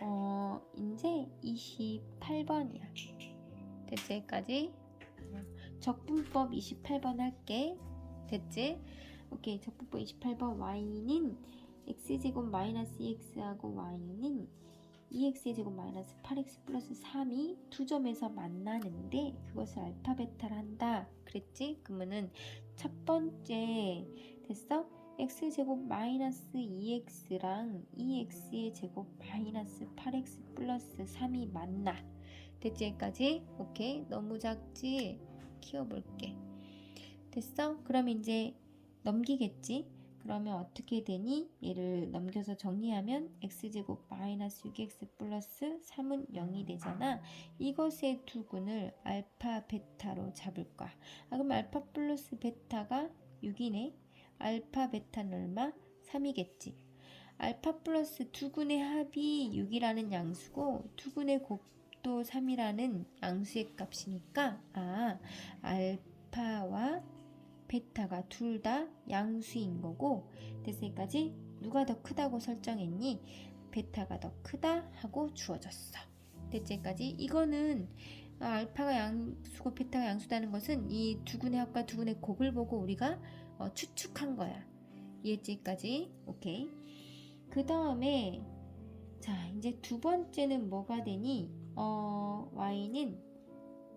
어, 이제 28번이야. 됐지? 여기까지? 적분법 28번 할게. 됐지? 오케이. 적분법 28번 y는 x제곱 마이너스 2x하고 y는 2x의 제곱 마이너스 8x 플러스 3이 두 점에서 만나는데 그것을 알파 베타를 한다. 그랬지? 그러면은 첫 번째 됐어? X제곱 마이너스 2x랑 2x의 제곱 마이너스 8x 플러스 3이 만나. 됐지? 여기까지? 오케이. 너무 작지? 키워볼게. 됐어? 그럼 이제 넘기겠지? 그러면 어떻게 되니? 얘를 넘겨서 정리하면 x제곱 마이너스 6x 플러스 3은 0이 되잖아. 이것의 두근을 알파 베타로 잡을 거야. 아, 그럼 알파 플러스 베타가 6이네. 알파 베타는 얼마? 3이겠지. 알파 플러스 두근의 합이 6이라는 양수고 두근의 곱도 3이라는 양수의 값이니까 아 알파와 베타가 둘 다 양수인 거고 됐을까지 누가 더 크다고 설정했니? 베타가 더 크다 하고 주어졌어. 됐지까지 이거는 아, 알파가 양수고 베타가 양수다는 것은 이 두근의 합과 두근의 곱을 보고 우리가 어, 추측한 거야. 이해지까지 오케이. 그 다음에 자 이제 두 번째는 뭐가 되니? 어 y는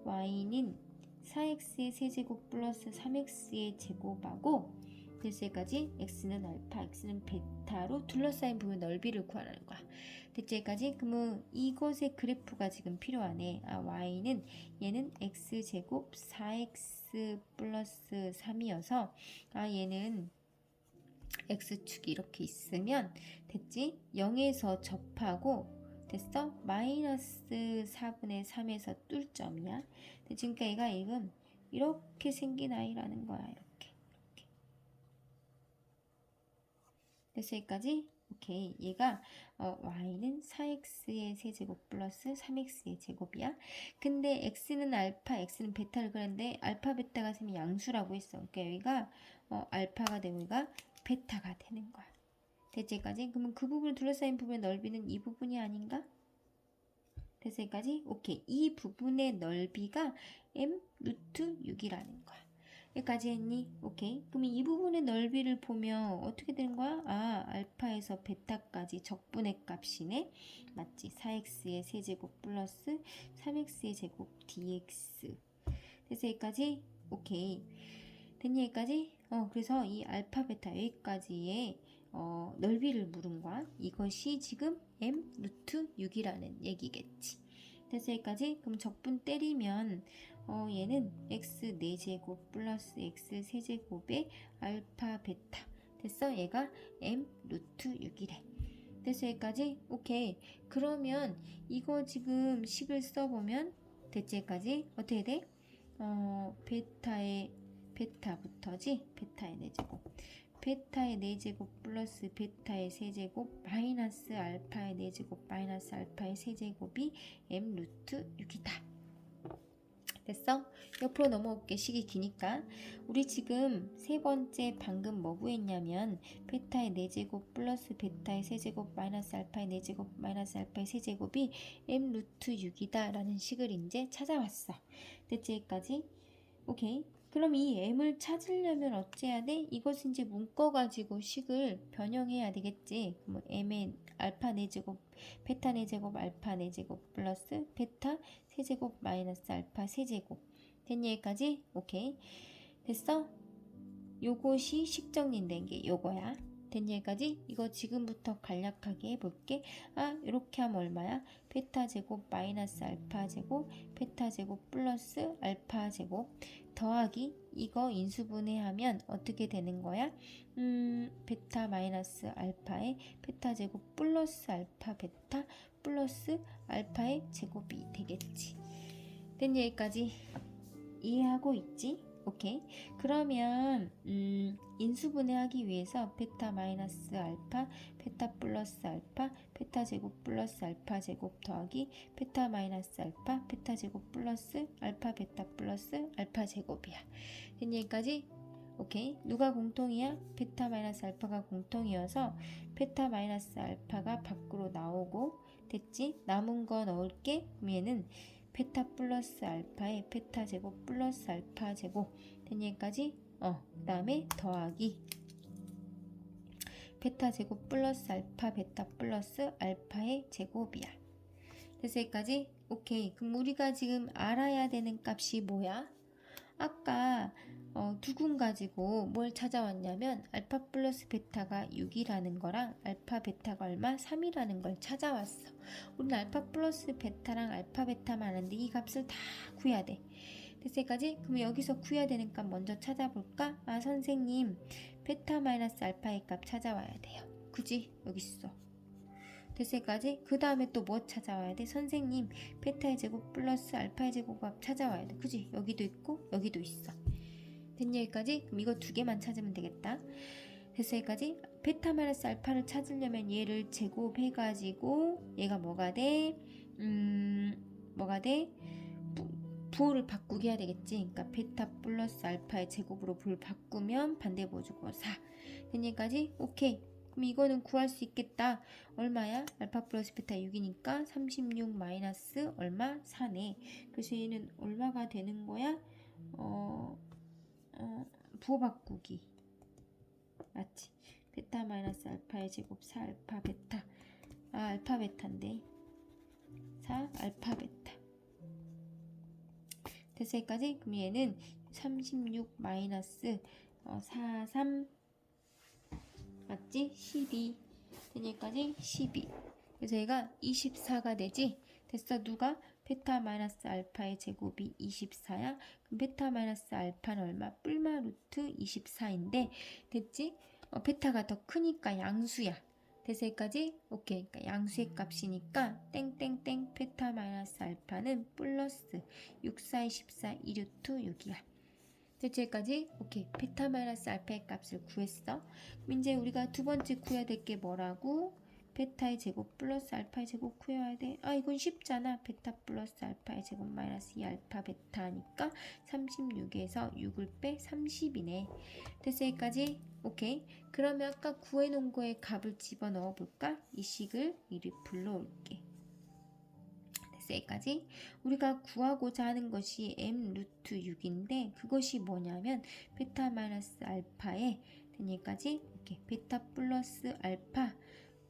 y는 4x의 세제곱 플러스 3x의 제곱하고 됐을까지 x는 알파, x는 베타로 둘러싸인 부분 넓이를 구하라는 거야. 됐지까지 그러면 이것의 그래프가 지금 필요하네. 아 y는 얘는 x 제곱 4x 플러스 3이어서 아 얘는 x축이 이렇게 있으면 됐지? 0에서 접하고 됐어? 마이너스 4분의 3에서 뚫점이야. 지금까 얘가 이건 이렇게 생긴 아이라는 거야. 이렇게. 이렇게. 됐어? 여기까지? 오케이. 얘가 어, y는 4x의 세제곱 플러스 3x의 제곱이야. 근데 x는 알파, x는 베타를 그랬는데 알파, 베타가 셈이 양수라고 했어. 그러니까 여기가 어, 알파가 되고 여기가 베타가 되는 거야. 대체까지? 그러면 그 부분을 둘러싸인 부분의 넓이는 이 부분이 아닌가? 대체까지? 오케이. 이 부분의 넓이가 m 루트 6이라는 거야. 여기까지 했니? 오케이. 그럼 이 부분의 넓이를 보면 어떻게 되는 거야? 아, 알파에서 베타까지 적분의 값이네. 맞지? 4x의 세제곱 플러스 3x의 제곱 dx. 그래서 여기까지? 오케이. 됐니? 여기까지? 어, 그래서 이 알파, 베타 여기까지의 어, 넓이를 물은 거야. 이것이 지금 m 루트 6이라는 얘기겠지. 됐어 여기까지? 그럼 적분 때리면 어, 얘는 x 4제곱 플러스 x 세제곱의 알파 베타 됐어? 얘가 m 루트 6이래. 됐어 여기까지? 오케이. 그러면 이거 지금 식을 써보면 대체까지 어떻게 돼? 어, 베타의 베타부터지? 베타의 4제곱. 베타의 4제곱 플러스 베타의 세제곱 마이너스 알파의 4제곱 마이너스 알파의 세제곱이 m 루트 6이다. 됐어? 옆으로 넘어올게 식이 기니까 우리 지금 세 번째 방금 뭐 구했냐면 베타의 4제곱 플러스 베타의 세제곱 마이너스 알파의 4제곱 마이너스 알파의 세제곱이 m 루트 6이다 라는 식을 이제 찾아왔어 여기까지? 오케이 그럼 이 m을 찾으려면 어찌해야 돼? 이것을 이제 묶어가지고 식을 변형해야 되겠지. 뭐 m의 알파 4제곱, 베타 4제곱, 알파 4제곱 플러스 베타 세제곱 마이너스 알파 세제곱. 됐니 여기까지? 오케이. 됐어? 요것이 식 정리된 게 요거야. 됐니 여기까지? 이거 지금부터 간략하게 해볼게. 아, 이렇게 하면 얼마야? 베타 제곱 마이너스 알파 제곱, 베타 제곱 플러스 알파 제곱. 더하기 이거 인수분해하면 어떻게 되는 거야? 음, 베타 마이너스 알파의 베타 제곱 플러스 알파 베타 플러스 알파의 제곱이 되겠지. 된 여기까지 이해하고 있지? 오케이. 그러면 음, 인수분해하기 위해서 베타 마이너스 알파, 베타 플러스 알파, 베타 제곱 플러스 알파 제곱 더하기 베타 마이너스 알파, 베타 제곱 플러스 알파 베타 플러스 알파 제곱이야. 된 여기까지? 오케이. 누가 공통이야? 베타 마이너스 알파가 공통이어서 베타 마이너스 알파가 밖으로 나오고 됐지? 남은 거 넣을게. 얘는 베타 플러스 알파에 베타 제곱 플러스 알파 제곱 된 얘기까지 어, 그 다음에 더하기 베타 제곱 플러스 알파 베타 플러스 알파의 제곱이야. 됐어 여기까지? 오케이. 그럼 우리가 지금 알아야 되는 값이 뭐야? 아까 어, 두군 가지고 뭘 찾아왔냐면 알파 플러스 베타가 6이라는 거랑 알파 베타가 얼마? 3이라는 걸 찾아왔어. 우리는 알파 플러스 베타랑 알파 베타만 아는데 이 값을 다 구해야 돼. 됐을까지? 그럼 여기서 구해야 되는 값 먼저 찾아볼까? 아 선생님 베타 마이너스 알파의 값 찾아와야 돼요. 그지? 여기 있어. 됐을까지? 그 다음에 또 뭐 찾아와야 돼? 선생님 베타의 제곱 플러스 알파의 제곱 값 찾아와야 돼. 그지? 여기도 있고 여기도 있어. 됐냐 여기까지? 그럼 이거 두 개만 찾으면 되겠다. 됐어 여기까지? 베타 마이너스 알파를 찾으려면 얘를 제곱해가지고 얘가 뭐가 돼? 음 뭐가 돼? 부, 부호를 바꾸게 해야 되겠지. 그러니까 베타 플러스 알파의 제곱으로 부를 바꾸면 반대 부호 주고 4. 됐냐까지? 오케이. 그럼 이거는 구할 수 있겠다. 얼마야? 알파 플러스 베타 6이니까 36 마이너스 얼마? 4네. 그래서 얘는 얼마가 되는 거야? 어, 어 부호 바꾸기. 맞지? 베타 마이너스 알파의 제곱 4 알파 베타. 아, 알파 베타인데. 4 알파 베타. 그럼 얘는 36 마이너스 어, 4 3 맞지? 12 되니까지 12 그래서 얘가 24가 되지 됐어 누가? 베타 마이너스 알파의 제곱이 24야 그럼 베타 마이너스 알파는 얼마? 뿔마 루트 24인데 됐지? 어, 베타가 더 크니까 양수야 여기까지? 오케이 그러니까 양수의 값이니까 땡땡땡 베타 마이너스 알파는 플러스 6, 4, 24, 2루트 6이야 됐지 여기까지? 오케이 베타 마이너스 알파의 값을 구했어 이제 우리가 두 번째 구해야 될 게 뭐라고? 베타의 제곱 플러스 알파의 제곱 구해야 돼. 아 이건 쉽잖아. 베타 플러스 알파의 제곱 마이너스 2 알파 베타니까 36에서 6을 빼 30이네. 됐어 여기까지? 오케이. 그러면 아까 구해놓은 거에 값을 집어넣어 볼까? 이 식을 이리 불러올게. 됐어 여기까지? 우리가 구하고자 하는 것이 m 루트 6인데 그것이 뭐냐면 베타 마이너스 알파의 되니까지 이렇게 베타 플러스 알파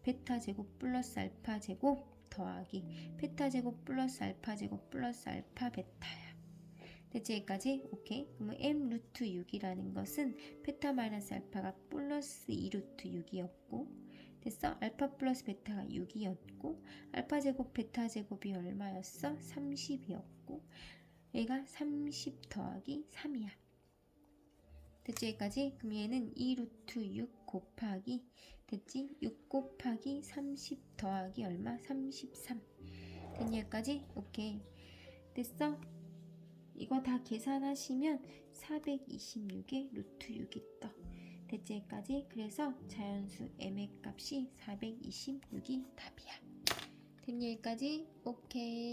베타 제곱 플러스 알파 제곱 더하기 베타 제곱 플러스 알파 제곱 플러스 알파 베타야. 됐지 여기까지? 오케이. 그러면 m 루트 6이라는 것은 베타 마이너스 알파가 플러스 2 루트 6이었고 됐어? 알파 플러스 베타가 6이었고 알파 제곱 베타 제곱이 얼마였어? 30이었고 얘가 30 더하기 3이야. 여기까지? 그럼 얘는 2 루트 6 곱하기 됐지? 6 곱하기 30 더하기 얼마? 33 됐니 여기까지? 오케이 됐어? 이거 다 계산하시면 426에 루트 6이 떠 여기까지? 그래서 자연수 m의 값이 426이 답이야 됐니 여기까지? 오케이